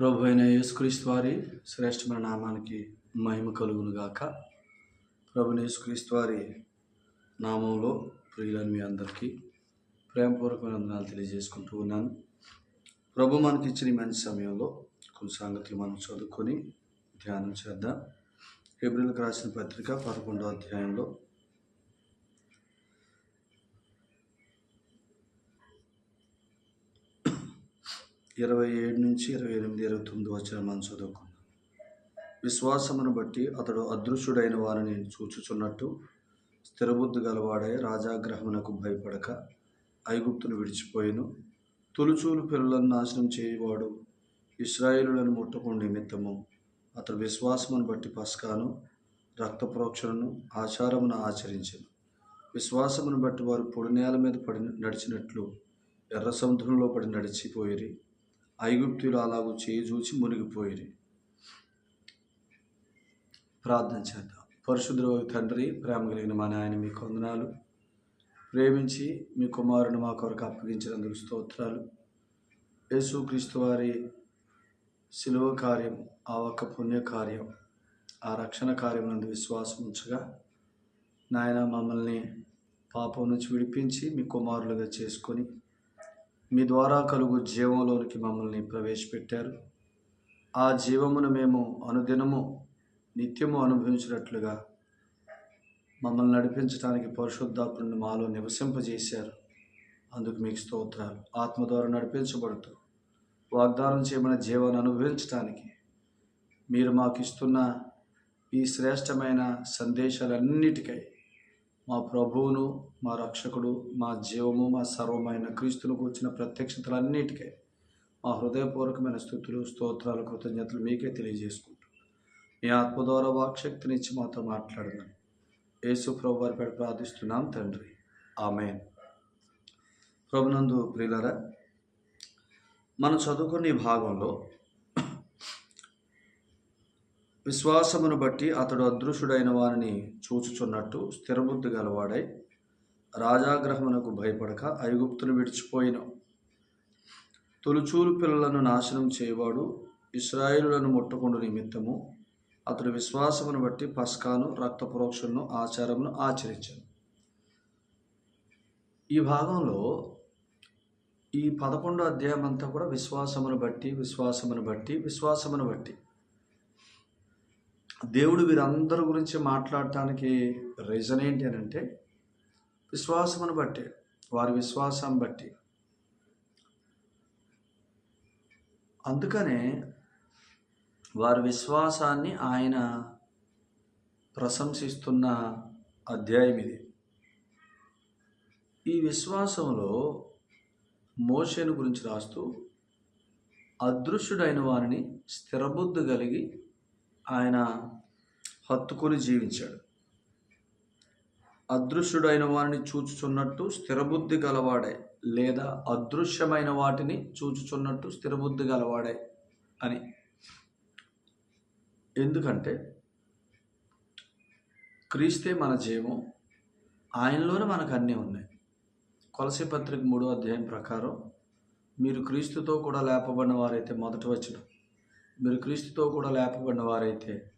ప్రభు అయిన యేసుక్రీస్తు వారి శ్రేష్టమైన నామానికి మహిమ కలుగును గాక ప్రభు యేసుక్రీస్తు వారి నామంలో ప్రియులని మీ అందరికీ ప్రేమపూర్వకమైన వందనాలు తెలియజేసుకుంటూ ఉన్నాను. ప్రభు మనకి ఇచ్చిన మంచి సమయంలో కొన్ని సంగతులు మనం చదువుకొని ధ్యానం చేద్దాం. ఏప్రిల్కి రాసిన పత్రిక పదకొండో అధ్యాయంలో ఇరవై ఏడు నుంచి ఇరవై ఎనిమిది ఇరవై తొమ్మిది వచ్చిన మనం చదువుకున్నాం విశ్వాసమును బట్టి అతడు అదృశ్యుడైన వారిని చూచుచున్నట్టు స్థిరబుద్ధి గలవాడే రాజాగ్రహమునకు భయపడక ఐగుప్తును విడిచిపోయిను. తులుచూలు పిల్లలను నాశనం చేయవాడు ఇస్రాయేలులను ముట్టకుండా నిమిత్తము అతడు విశ్వాసమును బట్టి పస్కాను రక్త ప్రోక్షణను ఆచారమును ఆచరించను. విశ్వాసమును బట్టి వారు పొడి నేల మీద పడి నడిచినట్లు ఎర్ర సముద్రంలో పడి నడిచిపోయిరి. ఐగుప్తులు అలాగూ చేయి చూచి ప్రార్థన చేద్దాం. పరిశుద్ధుడు తండ్రి ప్రేమ కలిగిన మా నాయన మీ కొందనాలు ప్రేమించి మీ కుమారుని మా కొరకు అప్పగించినందుకు స్తోత్రాలు. యేసుక్రీస్తు వారి శిలువ కార్యం ఆ ఒక్క పుణ్యకార్యం ఆ రక్షణ కార్యం నందు విశ్వాసం ఉంచగా నాయన మమ్మల్ని పాపం నుంచి విడిపించి మీ కుమారులుగా చేసుకొని మీ ద్వారా కలుగు జీవంలోనికి మమ్మల్ని ప్రవేశపెట్టారు. ఆ జీవమును మేము అనుదినము నిత్యము అనుభవించినట్లుగా మమ్మల్ని నడిపించడానికి పరిశుద్ధాత్మను మాలో నివసింపజేశారు. అందుకు మీకు స్తోత్రాలు. ఆత్మ ద్వారా నడిపించబడుతూ వాగ్దానం చేయమని జీవాన్ని అనుభవించడానికి మీరు మాకు ఇస్తున్న ఈ శ్రేష్టమైన సందేశాలన్నిటికై మా ప్రభువును మా రక్షకుడు మా జీవము మా సర్వమైన క్రీస్తును వచ్చిన ప్రత్యక్షతలన్నిటికై మా హృదయపూర్వకమైన స్థుతులు స్తోత్రాలు కృతజ్ఞతలు మీకే తెలియజేసుకుంటాం మీ ఆత్మ ద్వారా వాక్శక్తినిచ్చి మాతో మాట్లాడమని యేసు ప్రభు వారి పేరు ప్రార్థిస్తున్నాం తండ్రి. ఆమె ప్రభునందు ప్రియులరా మనం చదువుకున్న ఈ భాగంలో విశ్వాసమును బట్టి అతడు అదృశ్యుడైన వారిని చూచుచున్నట్టు స్థిరబుద్ధి గలవాడై రాజాగ్రహమునకు భయపడక ఐగుప్తును విడిచిపోయిన. తొలుచూలు పిల్లలను నాశనం చేయవాడు ఇస్రాయిలులను ముట్టకుండా నిమిత్తము అతడు విశ్వాసమును బట్టి పస్కాను రక్తప్రోక్షణను ఆచారమును ఆచరించాను. ఈ భాగంలో ఈ పదకొండో అధ్యాయం అంతా కూడా విశ్వాసమును బట్టి విశ్వాసమును బట్టి విశ్వాసమును బట్టి దేవుడు వీరందరి గురించి మాట్లాడటానికి రీజన్ ఏంటి అని అంటే విశ్వాసమును బట్టి వారి విశ్వాసం బట్టి. అందుకనే వారి విశ్వాసాన్ని ఆయన ప్రశంసిస్తున్న అధ్యాయం ఇది. ఈ విశ్వాసంలో మోషేను గురించి రాస్తూ అదృశ్యుడైన వారిని స్థిరబుద్ధి కలిగి ఆయన హత్తుకొని జీవించాడు. అదృశ్యుడైన వారిని చూచుచున్నట్టు స్థిరబుద్ధి గలవాడే లేదా అదృశ్యమైన వాటిని చూచుచున్నట్టు స్థిరబుద్ధి గలవాడే అని. ఎందుకంటే క్రీస్తే మన జీవం ఆయనలోనే మనకు అన్నీ ఉన్నాయి. కొలసి పత్రిక మూడో అధ్యాయం ప్రకారం మీరు క్రీస్తుతో కూడా లేపబడిన వారైతే మొదట వచ్చినాం మీరు క్రీస్తుతో కూడా లేపబడిన వారైతే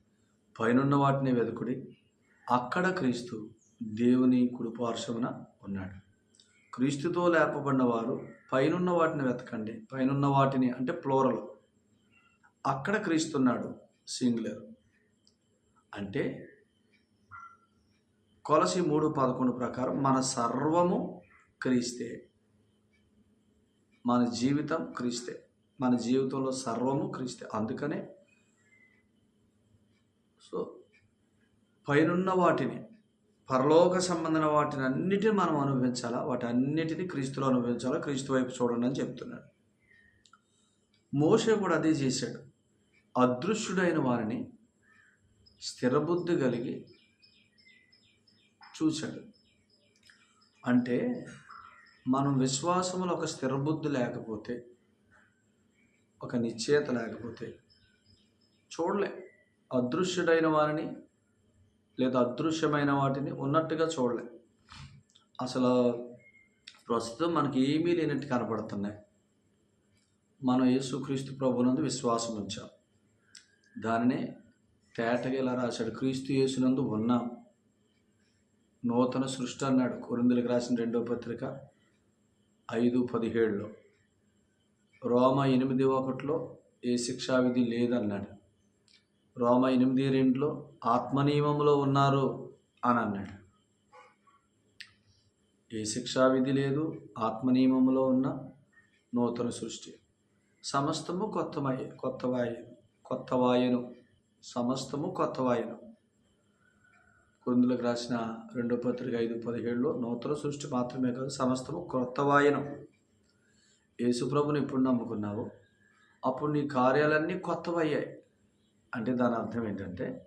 పైనున్న వాటిని వెతుకుడి. అక్కడ క్రీస్తు దేవుని కుడిపార్శ్వమున ఉన్నాడు. క్రీస్తుతో లేపబడిన వారు పైనున్న వాటిని వెతకండి. పైనున్న వాటిని అంటే ప్లోరల్. అక్కడ క్రీస్తున్నాడు సింగులర్. అంటే కొలసి మూడు పదకొండు ప్రకారం మన సర్వము క్రీస్తే. మన జీవితం క్రీస్తే. మన జీవితంలో సర్వము క్రీస్తే. అందుకనే సో పైనున్న వాటిని పరలోక సంబంధమైన వాటిని అన్నిటిని మనం అనుభవించాలా? వాటి అన్నిటిని క్రీస్తులో అనుభవించాలా? క్రీస్తు వైపు చూడండి అని చెప్తున్నాడు. మోషే కూడా అదే చేశాడు. అదృశ్యుడైన వారిని స్థిరబుద్ధి కలిగి చూశాడు. అంటే మనం విశ్వాసంలో ఒక స్థిరబుద్ధి లేకపోతే ఒక నిశ్చయత లేకపోతే చూడలే. అదృశ్యుడైన వారిని లేదా అదృశ్యమైన వాటిని ఉన్నట్టుగా చూడలే. అసలు ప్రస్తుతం మనకి ఏమీ లేనట్టు కనపడుతున్నాయి. మనం యేసుక్రీస్తు ప్రభునందు విశ్వాసం ఉంచాం. దానినే తేటగా ఇలా రాశాడు క్రీస్తు యేసునందు ఉన్నాం. నూతన సృష్టి అన్నాడు. కొరిందులకు రాసిన రెండో పత్రిక ఐదు పదిహేడులో. రోమ ఎనిమిది ఒకటిలో ఏ శిక్షా విధి లేదన్నాడు. రోమ ఎనిమిది రెండులో ఆత్మనియమంలో ఉన్నారు అని అన్నాడు. ఏ శిక్షా విధి లేదు ఆత్మనియమంలో ఉన్న నూతన సృష్టి. సమస్తము కొత్త కొత్త వాయు కొత్త వాయును సమస్తము కొత్త వాయును కొందులకు రాసిన రెండో పత్రిక ఐదు పదిహేడులో నూతన సృష్టి మాత్రమే కాదు సమస్తము కొత్త వాయనం యేసుప్రభుని ఎప్పుడు నమ్ముకున్నావు అప్పుడు నీ కార్యాలన్నీ కొత్తవయ్యాయి. అంటే దాని అర్థం ఏంటంటే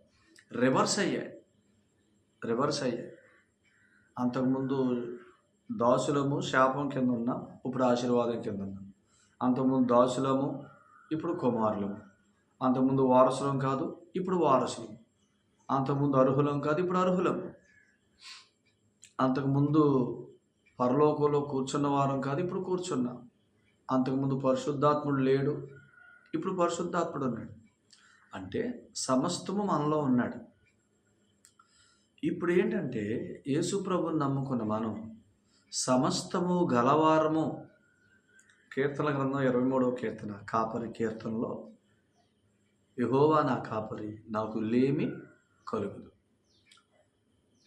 రివర్స్ అయ్యాయి. రివర్స్ అయ్యాయి. అంతకుముందు దాసులము శాపం కింద ఉన్నాం ఇప్పుడు ఆశీర్వాదం కింద ఉన్నాం అంతకుముందు దాసులము ఇప్పుడు కుమారులము. అంతకుముందు వారసులం కాదు ఇప్పుడు వారసులం. అంతకుముందు అర్హులం కాదు ఇప్పుడు అర్హులం అంతకుముందు పరలోకంలో కూర్చున్న వారం కాదు ఇప్పుడు కూర్చున్నాం. అంతకుముందు పరిశుద్ధాత్ముడు లేడు ఇప్పుడు పరిశుద్ధాత్ముడు ఉన్నాడు. అంటే సమస్తము మనలో ఉన్నాడు. ఇప్పుడు ఏంటంటే యేసుప్రభుని నమ్ముకున్న మనం సమస్తము గలవారము. కీర్తన గ్రంథం ఇరవై మూడవ కీర్తన కాపరి కీర్తనలో యహోవా నా కాపరి నాకు లేమి కలుగుదు.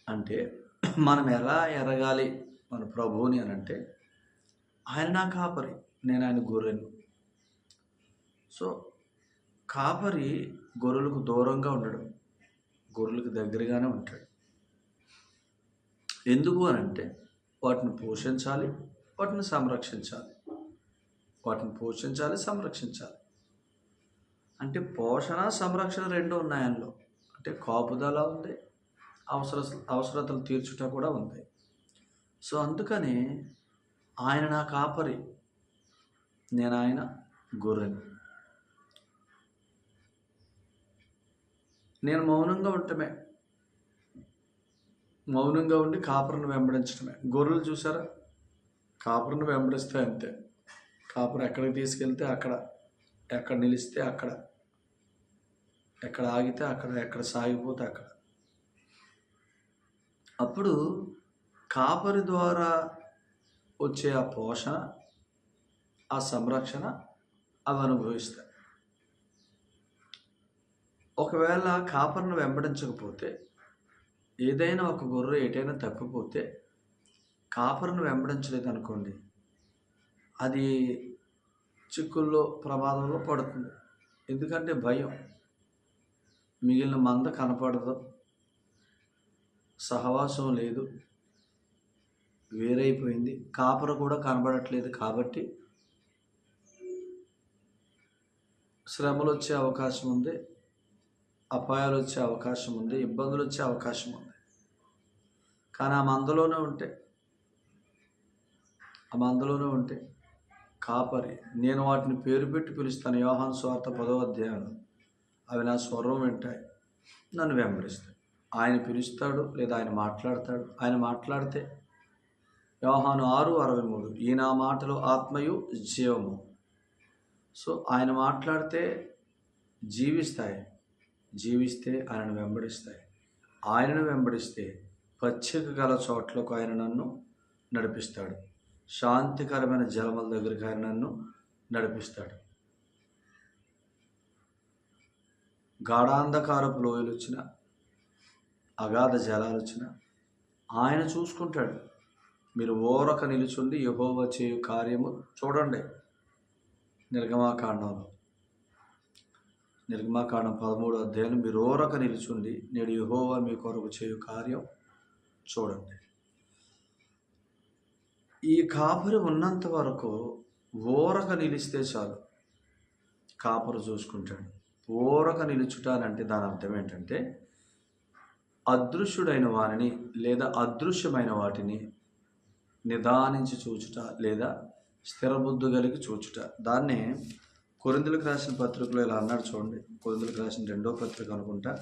అంటే మనం ఎలా ఎరగాలి మన ప్రభువుని అని అంటే ఆయన నా కాపరి. నేను ఆయన గొర్రెను. సో కాపరి గొర్రెలకు దూరంగా ఉండడం గొర్రెలకు దగ్గరగానే ఉంటాడు. ఎందుకు అని అంటే వాటిని పోషించాలి వాటిని సంరక్షించాలి. వాటిని పోషించాలి సంరక్షించాలి. అంటే పోషణ సంరక్షణ రెండు ఉన్నాయి ఆయనలో అంటే కాపుదల ఉంది అవసర అవసరతలు తీర్చుట కూడా ఉంది. సో అందుకని ఆయన నా కాపరి. నేను ఆయన గొర్రెను నేను మౌనంగా ఉండటమే. మౌనంగా ఉండి కాపరిని వెంబడించడమే గొర్రెలు చూసారా కాపరిని వెంబడిస్తే అంతే. కాపురం ఎక్కడికి తీసుకెళ్తే అక్కడ. ఎక్కడ నిలిస్తే అక్కడ. ఎక్కడ ఆగితే అక్కడ. ఎక్కడ సాగిపోతే అక్కడ. అప్పుడు కాపరి ద్వారా వచ్చే ఆ పోషణ ఆ సంరక్షణ అవి అనుభవిస్తాయి. ఒకవేళ కాపరిని వెంబడించకపోతే ఏదైనా ఒక గొర్రె ఎటైనా తప్పిపోతే కాపరిని వెంబడించలేదు అనుకోండి అది చిక్కుల్లో ప్రమాదంలో పడుతుంది. ఎందుకంటే భయం. మిగిలిన మంద కనపడదు. సహవాసం లేదు. వేరైపోయింది. కాపర కూడా కనబడట్లేదు కాబట్టి శ్రమలు వచ్చే అవకాశం ఉంది అపాయాలు వచ్చే అవకాశం ఉంది ఇబ్బందులు వచ్చే అవకాశం ఉంది కానీ ఆ మందలోనే ఉంటే ఆ మందలోనే ఉంటే కాపరి. నేను వాటిని పేరు పెట్టి పిలుస్తాను. యోహాన్ స్వార్థ పదో అధ్యాయంలో అవి నా స్వరం వింటాయి నన్ను వెంబడిస్తాయి. ఆయన పిలుస్తాడు లేదా ఆయన మాట్లాడతాడు? ఆయన మాట్లాడితే యోహాను ఆరు అరవై మూడు ఈయన మాటలు ఆత్మయు జీవము. సో ఆయన మాట్లాడితే జీవిస్తాయి. జీవిస్తే ఆయనను వెంబడిస్తాయి. ఆయనను వెంబడిస్తే పచ్చిక గల చోట్లకు ఆయన నన్ను నడిపిస్తాడు. శాంతికరమైన జలముల దగ్గరికి ఆయన నన్ను నడిపిస్తాడు. గాఢాంధకారపు లోయలు వచ్చిన అగాధ జలాలు వచ్చిన ఆయన చూసుకుంటాడు. మీరు ఓరక నిలుచుండి యహోవ చేయు కార్యము చూడండి. నిర్గమాకాండంలో నిర్గమాకాండం పదమూడు అధ్యాయులు మీరు ఓరక నిలుచుండి నేడు యహోవా మీ కొరకు చేయు కార్యం చూడండి. ఈ కాపరి ఉన్నంత వరకు ఓరక నిలిస్తే చాలు. కాపరు చూసుకుంటాడు. ఓరక నిలుచుటానంటే దాని అర్థం ఏంటంటే అదృశ్యుడైన వారిని లేదా అదృశ్యమైన వాటిని నిదానించి చూచుట లేదా స్థిరబుద్ధి కలిగి చూచుట. దాన్ని కొరిందులకు రాసిన పత్రికలో ఇలా అన్నాడు చూడండి. కొరిందులకు రాసిన రెండో పత్రిక అనుకుంటా.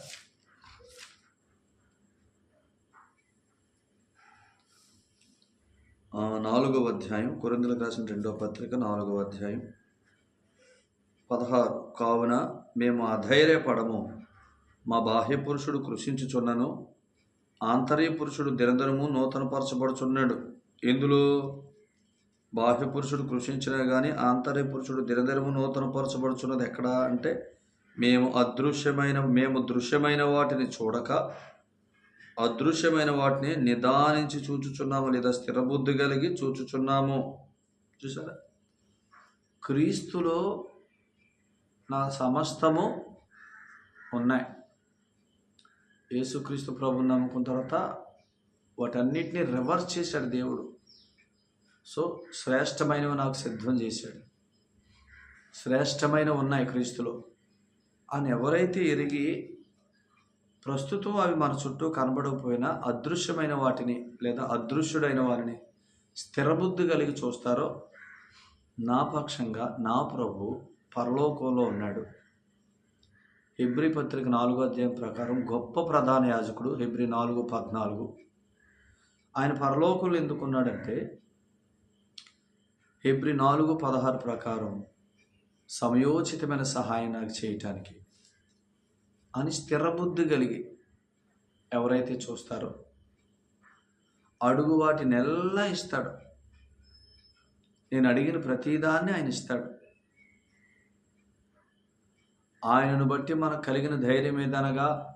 నాలుగవ అధ్యాయం కొరిందులకు రాసిన రెండో పత్రిక నాలుగవ అధ్యాయం. పదహారు కావున మేము అధైర్యపడము. మా బాహ్య పురుషుడు కృషించుచున్నను ఆంతర్య పురుషుడు దినదినము నూతనపరచబడుచున్నాడు. ఇందులో బాహ్య పురుషుడు కృషించినా కానీ ఆంతర్య పురుషుడు దినదినము నూతనపరచబడుచున్నది ఎక్కడ అంటే మేము అదృశ్యమైన మేము దృశ్యమైన వాటిని చూడక అదృశ్యమైన వాటిని నిదానించి చూచుచున్నాము లేదా స్థిరబుద్ధి కలిగి చూచుచున్నాము. చూసారా క్రీస్తులో నా సమస్తము ఉన్నాయి. యేసుక్రీస్తు ప్రభుని నమ్ముకున్న తర్వాత వాటన్నిటిని రివర్స్ చేశాడు దేవుడు. సో శ్రేష్టమైనవి నాకు సిద్ధం చేశాడు. శ్రేష్టమైన ఉన్నాయి క్రీస్తులో. అని ఎవరైతే ఎరిగి ప్రస్తుతం అవి మన చుట్టూ కనబడకపోయినా అదృశ్యమైన వాటిని లేదా అదృశ్యుడైన వారిని స్థిరబుద్ధి కలిగి చూస్తారో నా పక్షంగా నా ప్రభు పరలోకంలో ఉన్నాడు. హెబ్రి పత్రిక నాలుగో అధ్యాయం ప్రకారం గొప్ప ప్రధాన యాజకుడు హెబ్రి నాలుగు పద్నాలుగు. ఆయన పరలోకంలో ఎందుకున్నాడంటే హెబ్రి నాలుగు పదహారు ప్రకారం సమయోచితమైన సహాయం నాకు చేయటానికి అని స్థిరబుద్ధి కలిగి ఎవరైతే చూస్తారో అడుగు వాటి నెల్లా ఇస్తాడు. నేను అడిగిన ప్రతిదాన్ని ఆయన ఇస్తాడు. ఆయనను బట్టి మనకు కలిగిన ధైర్యం ఏదనగా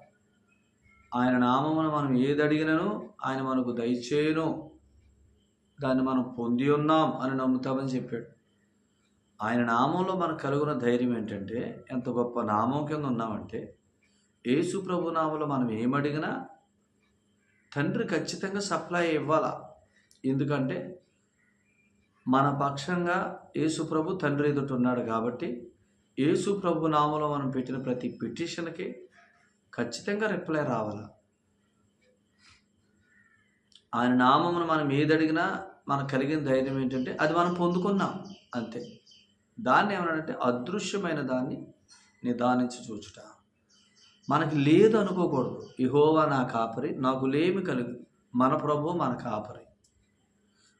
ఆయన నామమున మనం ఏది అడిగినను ఆయన మనకు దయచేయను. దాన్ని మనం పొంది ఉన్నాం అని నమ్ముతామని చెప్పాడు. ఆయన నామంలో మనకు కలుగున ధైర్యం ఏంటంటే ఎంత గొప్ప నామం కింద ఉన్నామంటే యేసు ప్రభు నామంలో మనం ఏమడిగినా తండ్రి ఖచ్చితంగా సప్లై ఇవ్వాలా. ఎందుకంటే మన పక్షంగా యేసు ప్రభు తండ్రి ఎదుట ఉన్నాడు కాబట్టి యేసు ప్రభు నామంలో మనం పెట్టిన ప్రతి పిటిషన్కి ఖచ్చితంగా రిప్లై రావాలా. ఆయన నామమును మనం ఏది అడిగినా మనకు కలిగిన ధైర్యం ఏంటంటే అది మనం పొందుకున్నాం అంతే. దాన్ని ఏమన్నాడంటే అదృశ్యమైన దాన్ని నిదానించి చూచుట. మనకి లేదు అనుకోకూడదు. ఇహోవా నా కాపరి నాకు లేమి కలుగు మన ప్రభు మన కాపరి.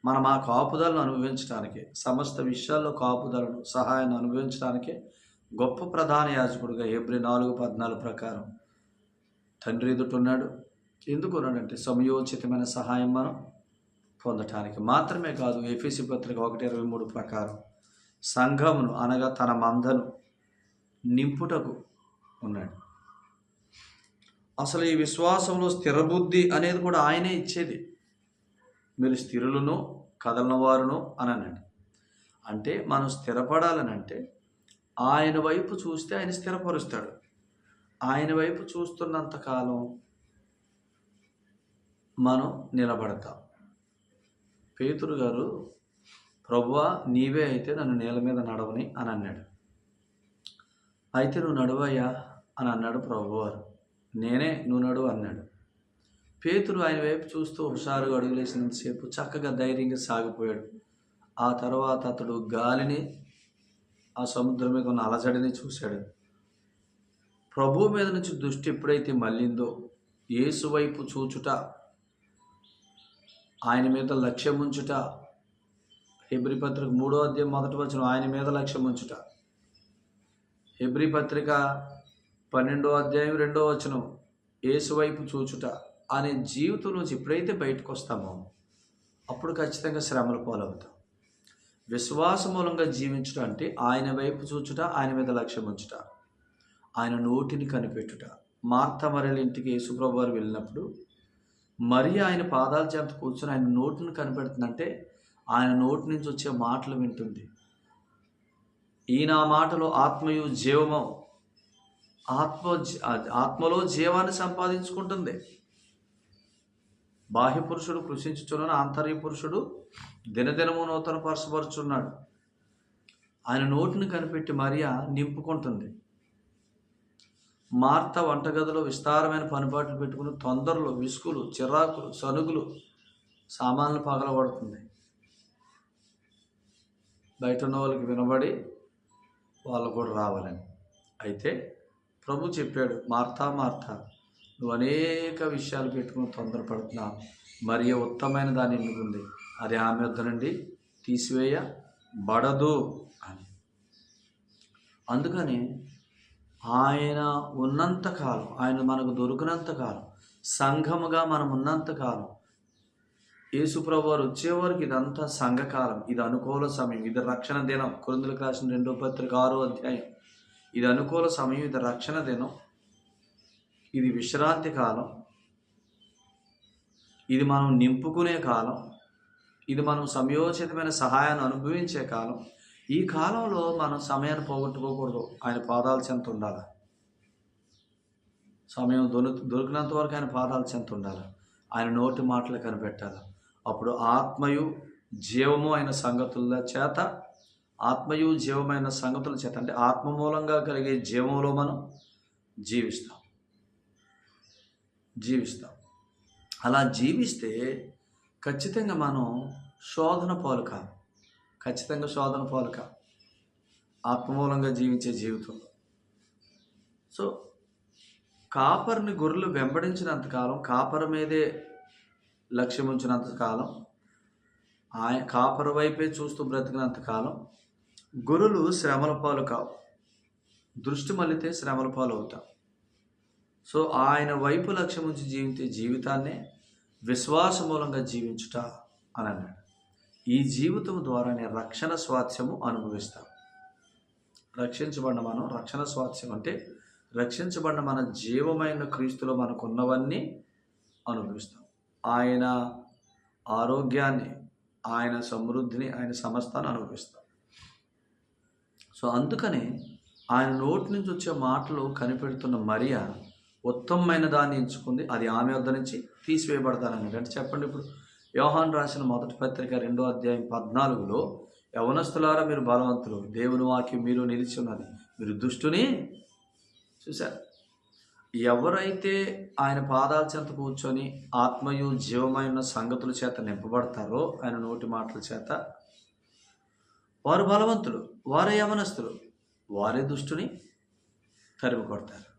మనం ఆ కాపుదలను అనుభవించడానికే సమస్త విషయాల్లో కాపుదలను సహాయాన్ని అనుభవించడానికే గొప్ప ప్రధాన యాజకుడుగా ఏప్రిల్ నాలుగు పద్నాలుగు ప్రకారం తండ్రి ఎదుటున్నాడు ఎందుకు ఉన్నాడంటే సమయోచితమైన సహాయం మనం పొందటానికి మాత్రమే కాదు ఎఫీసీ పత్రిక ఒకటి ఇరవై మూడు ప్రకారం సంఘమును అనగా తన మందను నింపుటకు ఉన్నాడు. అసలు ఈ విశ్వాసంలో స్థిరబుద్ధి అనేది కూడా ఆయనే ఇచ్చేది. మీరు స్థిరులను కదలన వారును అని అన్నాడు. అంటే మనం స్థిరపడాలని అంటే ఆయన వైపు చూస్తే ఆయన స్థిరపరుస్తాడు. ఆయన వైపు చూస్తున్నంత కాలం మనం నిలబడతాం. పేతురు గారు ప్రభువా నీవే అయితే నన్ను నేల మీద నడవని అని అన్నాడు. అయితే నువ్వు నడువయ్యా అని అన్నాడు ప్రభువారు. నేనే నువ్వు నడువు అన్నాడు. పేతురు ఆయన వైపు చూస్తూ హుషారుగా అడుగులేసినంతసేపు చక్కగా ధైర్యంగా సాగిపోయాడు. ఆ తర్వాత అతడు గాలిని ఆ సముద్రం మీద ఉన్న అలజడిని చూశాడు. ప్రభు మీద నుంచి దృష్టి ఎప్పుడైతే మళ్ళిందో యేసు వైపు చూచుట ఆయన మీద లక్ష్యం ఉంచుట. హెబ్రి పత్రిక మూడో అధ్యాయం మొదటి వచ్చిన ఆయన మీద లక్ష్యం ఉంచుట. హెబ్రి పత్రిక పన్నెండో అధ్యాయం రెండో వచనం ఏసువైపు వైపు చూచుట. అనే జీవితం నుంచి ఎప్పుడైతే బయటకు వస్తామో అప్పుడు ఖచ్చితంగా శ్రమలు పాలవుతాం. విశ్వాస మూలంగా జీవించుట అంటే ఆయన వైపు చూచుట ఆయన మీద లక్ష్యం ఉంచుట. ఆయన నోటిని కనిపెట్టుట. మార్త మరల ఇంటికి యేసుప్రభు వారు వెళ్ళినప్పుడు మరి ఆయన పాదాల చెంత కూర్చొని ఆయన నోటిని కనిపెడుతుందంటే ఆయన నోటి నుంచి వచ్చే మాటలు వింటుంది. ఈయన ఆ మాటలో ఆత్మయు జీవము ఆత్మ ఆత్మలో జీవాన్ని సంపాదించుకుంటుంది. బాహ్య పురుషుడు కృషించుచున్న ఆంతర్య పురుషుడు దినదినము నూతన పరచబరుచున్నాడు ఆయన నోటిని కనిపెట్టి మరియా నింపుకుంటుంది. మార్త వంటగదిలో విస్తారమైన పనిపాట్లు పెట్టుకుని తొందరలో విసుగులు చిరాకులు సనుగులు సామాన్లు పగలబడుతుంది బయట ఉన్న వాళ్ళకి వినబడి వాళ్ళు కూడా రావాలని. అయితే ప్రభు చెప్పాడు మార్తా మార్తా నువ్వు అనేక విషయాలు పెట్టుకుని తొందరపడుతున్నావు మరి ఉత్తమైన దాని ఎన్నుకుంది అది ఆమె వద్ద నుండి తీసివేయ బడదు అని. అందుకని ఆయన ఉన్నంత కాలం ఆయన మనకు దొరికినంత కాలం సంఘముగా మనం ఉన్నంత కాలం యేసుప్రభు వారు వచ్చేవారికి ఇదంతా సంఘకాలం ఇది అనుకూల సమయం ఇది రక్షణ దినం. కురందులకు రాసిన రెండో పత్రిక ఆరో అధ్యాయం. ఇది అనుకూల సమయం ఇది రక్షణ దినం. ఇది విశ్రాంతి కాలం. ఇది మనం నింపుకునే కాలం. ఇది మనం సమయోచితమైన సహాయాన్ని అనుభవించే కాలం. ఈ కాలంలో మనం సమయాన్ని పోగొట్టుకోకూడదు. ఆయన పాదాల చెంత ఉండాలి. సమయం దొరి దొరికినంత వరకు ఆయన పాదాల చెంత ఉండాలి. ఆయన నోటి మాటలు కనిపెట్టాలి. అప్పుడు ఆత్మయు జీవము అయిన సంగతుల చేత ఆత్మయు జీవమైన సంగతుల చేత అంటే ఆత్మ మూలంగా కలిగే జీవంలో మనం జీవిస్తాం. జీవిస్తాం. అలా జీవిస్తే ఖచ్చితంగా మనం శోధన పాలు కాదు. ఖచ్చితంగా శోధన పాలు ఆత్మమూలంగా జీవించే జీవితం. సో కాపర్ని గొర్రెలు వెంబడించినంతకాలం కాపర్ మీదే లక్ష్యం ఉంచినంత కాలం ఆయన కాపర్ వైపే చూస్తూ బ్రతికినంత కాలం గొర్రెలు శ్రమల పాలు కావు. దృష్టి మళ్ళితే శ్రమల పాలు అవుతాం సో ఆయన వైపు లక్ష్యం ఉంచి జీవించే జీవితాన్నే విశ్వాస మూలంగా జీవించుట అని అన్నాడు ఈ జీవితం ద్వారానే రక్షణ స్వాస్థ్యము అనుభవిస్తాం. రక్షించబడిన మనం రక్షణ స్వాస్థ్యం అంటే రక్షించబడిన మన జీవమైన క్రీస్తులో మనకున్నవన్నీ అనుభవిస్తాం. ఆయన ఆరోగ్యాన్ని ఆయన సమృద్ధిని ఆయన సమస్తాన్ని అనుభవిస్తాం. సో అందుకనే ఆయన నోటి నుంచి వచ్చే మాటలు కనిపెడుతున్న మరియా ఉత్తమమైన దాన్ని ఎంచుకుంది. అది ఆమె వద్ద నుంచి తీసివేయబడతానని. అంటే చెప్పండి ఇప్పుడు యోహాన్ రాసిన మొదటి పత్రిక రెండో అధ్యాయం పద్నాలుగులో యవనస్తులారా మీరు బలవంతులు. దేవుని వాక్యం మీరు నిలిచి ఉన్నది. మీరు దుష్టుని చూశారు. ఎవరైతే ఆయన పాదాల చెంత కూర్చొని ఆత్మయు జీవమైన సంగతుల చేత నింపబడతారో ఆయన నోటి మాటల చేత వారు బలవంతులు వారే యవనస్తులు వారే దుష్టుని తరిమి కొడతారు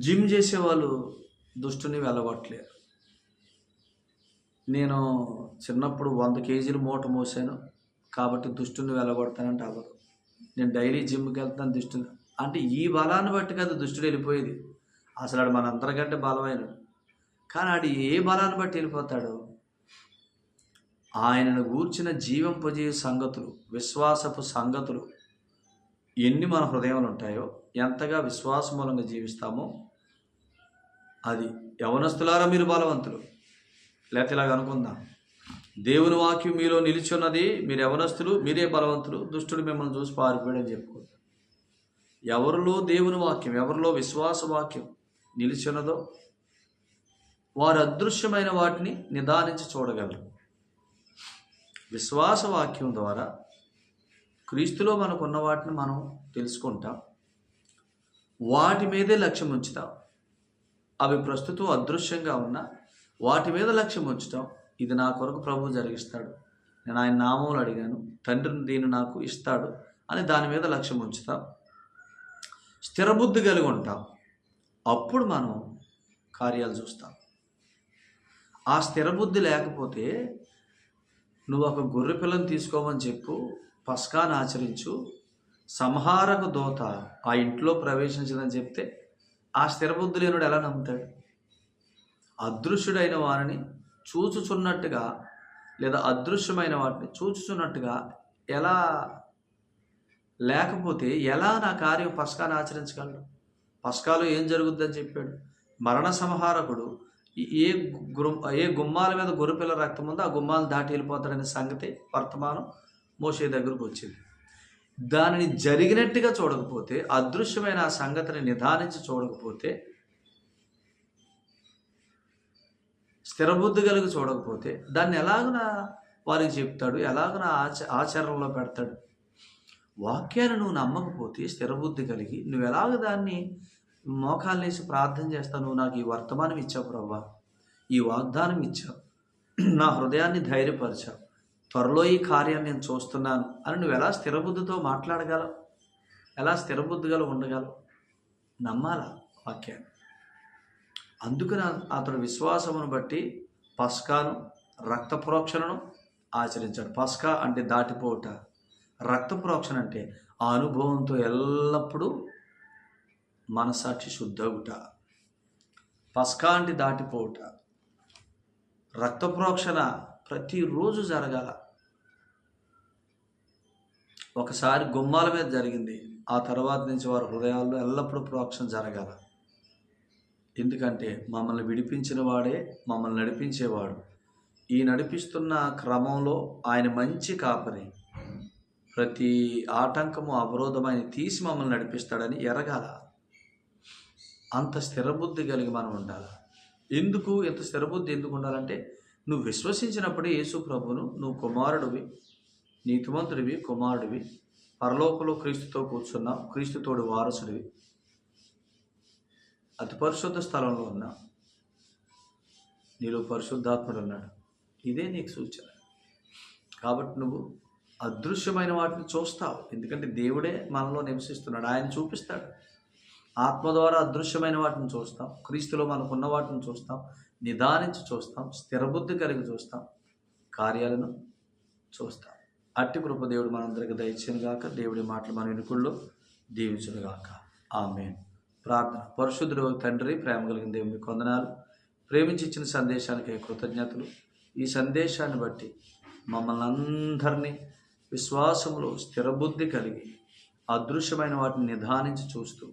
జిమ్ చేసే వాళ్ళు దుష్టుని వెళ్ళగొట్టలేరు. నేను చిన్నప్పుడు వంద కేజీలు మూట మోసాను కాబట్టి దుష్టుని వెళ్ళగొడతానంటే అవ్వదు. నేను డైలీ జిమ్కి వెళ్తాను దుష్టుని. అంటే ఈ బలాన్ని బట్టి కదా దుష్టుడు వెళ్ళిపోయేది. అసలు ఆడు మనందరికంటే బలమైన కానీ ఆడు ఏ బలాన్ని బట్టి వెళ్ళిపోతాడు? ఆయనను గూర్చిన జీవింపజే సంగతులు విశ్వాసపు సంగతులు ఎన్ని మన హృదయంలో ఉంటాయో ఎంతగా విశ్వాసమూలంగా జీవిస్తామో అది యవనస్తులారా మీరు బలవంతులు. లేకపోతే ఇలాగ అనుకుందాం. దేవుని వాక్యం మీలో నిలిచున్నది మీరు యవనస్తులు మీరే బలవంతులు దుష్టుడు మిమ్మల్ని చూసి పారిపోయాడని చెప్పుకోండి ఎవరిలో దేవుని వాక్యం ఎవరిలో విశ్వాస వాక్యం నిలిచున్నదో వారు అదృశ్యమైన వాటిని నిదానించి చూడగలరు. విశ్వాస వాక్యం ద్వారా క్రీస్తులో మనకున్న వాటిని మనం తెలుసుకుంటాం. వాటి మీదే లక్ష్యం ఉంచుతాం. అవి ప్రస్తుతం అదృశ్యంగా ఉన్నా వాటి మీద లక్ష్యం ఉంచుతాం ఇది నా కొరకు ప్రభు జరిగిస్తాడు. నేను ఆయన నామములు అడిగాను తండ్రిని దీన్ని నాకు ఇస్తాడు అని దాని మీద లక్ష్యం ఉంచుతాం. స్థిరబుద్ధి కలిగి ఉంటాం. అప్పుడు మనం కార్యాలు చూస్తాం. ఆ స్థిరబుద్ధి లేకపోతే నువ్వు ఒక గొర్రె పిల్లని తీసుకోమని చెప్పు పస్కాను ఆచరించు సంహారక దోత ఆ ఇంట్లో ప్రవేశించదని చెప్తే ఆ స్థిరబుద్ధి లేనుడు ఎలా నమ్ముతాడు? అదృశ్యుడైన వారిని చూచుచున్నట్టుగా లేదా అదృశ్యమైన వాటిని చూచుచున్నట్టుగా ఎలా లేకపోతే ఎలా నా కార్యం పస్కాను ఆచరించగలడు? పస్కాలో ఏం జరుగుద్దని చెప్పాడు. మరణ సంహారకుడు ఏ గురు ఏ గుమ్మాల మీద గొర్రెపిల్ల రక్తం ఉందో ఆ గుమ్మాలు దాటి వెళ్ళిపోతాడనే సంగతి వర్తమానం మోసే దగ్గరకు వచ్చింది. దానిని జరిగినట్టుగా చూడకపోతే అదృశ్యమైన ఆ సంగతిని నిదానించి చూడకపోతే స్థిరబుద్ధి కలిగి చూడకపోతే దాన్ని ఎలాగున వారికి చెప్తాడు ఎలాగున ఆచ ఆచరణలో పెడతాడు. వాక్యాన్ని నువ్వు నమ్మకపోతే స్థిరబుద్ధి కలిగి నువ్వు ఎలాగ దాన్ని మోకాలు ప్రార్థన చేస్తావు? నువ్వు నాకు ఈ వర్తమానం ఇచ్చావు ప్రవ్వా ఈ వాగ్దానం ఇచ్చావు. నా హృదయాన్ని ధైర్యపరిచావు. త్వరలో ఈ కార్యాన్ని నేను చూస్తున్నాను అని నువ్వు ఎలా స్థిరబుద్ధితో మాట్లాడగలవు? ఎలా స్థిరబుద్ధిగా ఉండగలవు? నమ్మాలా వాక్యాన్ని? అందుకని అతడు విశ్వాసమును బట్టి పస్కాను రక్త ప్రోక్షణను ఆచరించాడు. పస్కా అంటే దాటిపోవుట. రక్త ప్రోక్షణ అంటే ఆ అనుభవంతో ఎల్లప్పుడూ మనసాక్షి శుద్ధగుట అంటే దాటిపోవుట. రక్త ప్రోక్షణ ప్రతిరోజు జరగాల. ఒకసారి గుమ్మాల మీద జరిగింది. ఆ తర్వాత నుంచి వారి హృదయాల్లో ఎల్లప్పుడూ ప్రోక్షణ జరగాల. ఎందుకంటే మమ్మల్ని విడిపించిన వాడే మమ్మల్ని నడిపించేవాడు. ఈ నడిపిస్తున్న క్రమంలో ఆయన మంచి కాపరి. ప్రతి ఆటంకము అవరోధమైన తీసి మమ్మల్ని నడిపిస్తాడని ఎరగాల. అంత స్థిరబుద్ధి కలిగి మనం ఉండాలి. ఎందుకు ఇంత స్థిరబుద్ధి ఎందుకు ఉండాలంటే నువ్వు విశ్వసించినప్పుడే యేసు ప్రభును నువ్వు కుమారుడివి నీతిమంతుడివి కుమారుడివి పరలోకంలో క్రీస్తుతో కూర్చున్నావు క్రీస్తుతోడు వారసుడివి. అతి పరిశుద్ధ స్థలంలో ఉన్నా నీలో పరిశుద్ధాత్ముడు ఉన్నాడు. ఇదే నీకు సూచన. కాబట్టి నువ్వు అదృశ్యమైన వాటిని చూస్తావు. ఎందుకంటే దేవుడే మనలో నివసిస్తున్నాడు. ఆయన చూపిస్తాడు. ఆత్మ ద్వారా అదృశ్యమైన వాటిని చూస్తాం. క్రీస్తులో మనకున్న వాటిని చూస్తాం. నిదానించి చూస్తాం. స్థిరబుద్ధి కలిగి చూస్తాం. కార్యాలను చూస్తాం. అట్టి కృప దేవుడు మనందరికి దయచేను గాక దేవుడి మాటలు మన వెనుకల్లో దీవించును గాక ఆమె ప్రార్థన. పరిశుద్ధుడు తండ్రి ప్రేమ కలిగిన దేవుని మీకు వందనాలు. ప్రేమించి ఇచ్చిన సందేశానికి కృతజ్ఞతలు. ఈ సందేశాన్ని బట్టి మమ్మల్ని అందరినీ విశ్వాసంలో స్థిరబుద్ధి కలిగి అదృశ్యమైన వాటిని నిధానించి చూస్తూ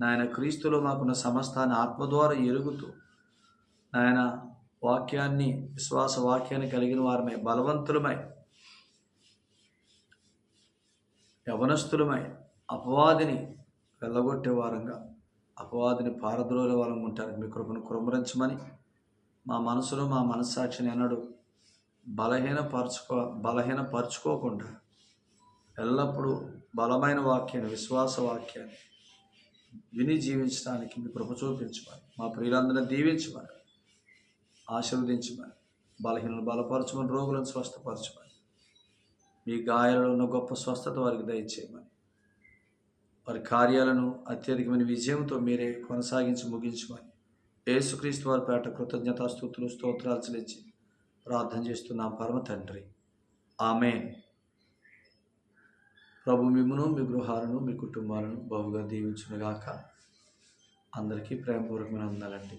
నాయన క్రీస్తులో మాకున్న సమస్తాన్ని ఆత్మ ద్వారా ఎరుగుతూ నాయన వాక్యాన్ని విశ్వాస వాక్యాన్ని కలిగిన వారమై బలవంతులమై యవనస్తులమై అపవాదిని వెళ్ళగొట్టే వారంగా అపవాదిని పారద్రోలే వారం ఉంటారు. మీ కృపను కురమరించమని మా మనసులో మా మనస్సాక్షిని ఎన్నడు బలహీనపరచుకో బలహీనపరచుకోకుండా ఎల్లప్పుడూ బలమైన వాక్యాన్ని విశ్వాస వాక్యాన్ని విని జీవించడానికి మీ కృప చూపించమని మా ప్రియులందరినీ దీవించమని ఆశీర్వదించమని బలహీనలు బలపరచమని రోగులను స్వస్థపరచమని మీ గాయాలలో ఉన్న గొప్ప స్వస్థత వారికి దయచేయమని వారి కార్యాలను అత్యధికమైన విజయంతో మీరే కొనసాగించి ముగించమని యేసుక్రీస్తు వారి పేట కృతజ్ఞతాస్థుతులు స్తోత్రాలు చెల్లించి ప్రార్థన చేస్తున్నాం. పరమ తండ్రి ఆమె ప్రభు మిమ్మును మీ గృహాలను మీ కుటుంబాలను బహుగా దీవించునుగాక. అందరికీ ప్రేమపూర్వకమైన అందాలండి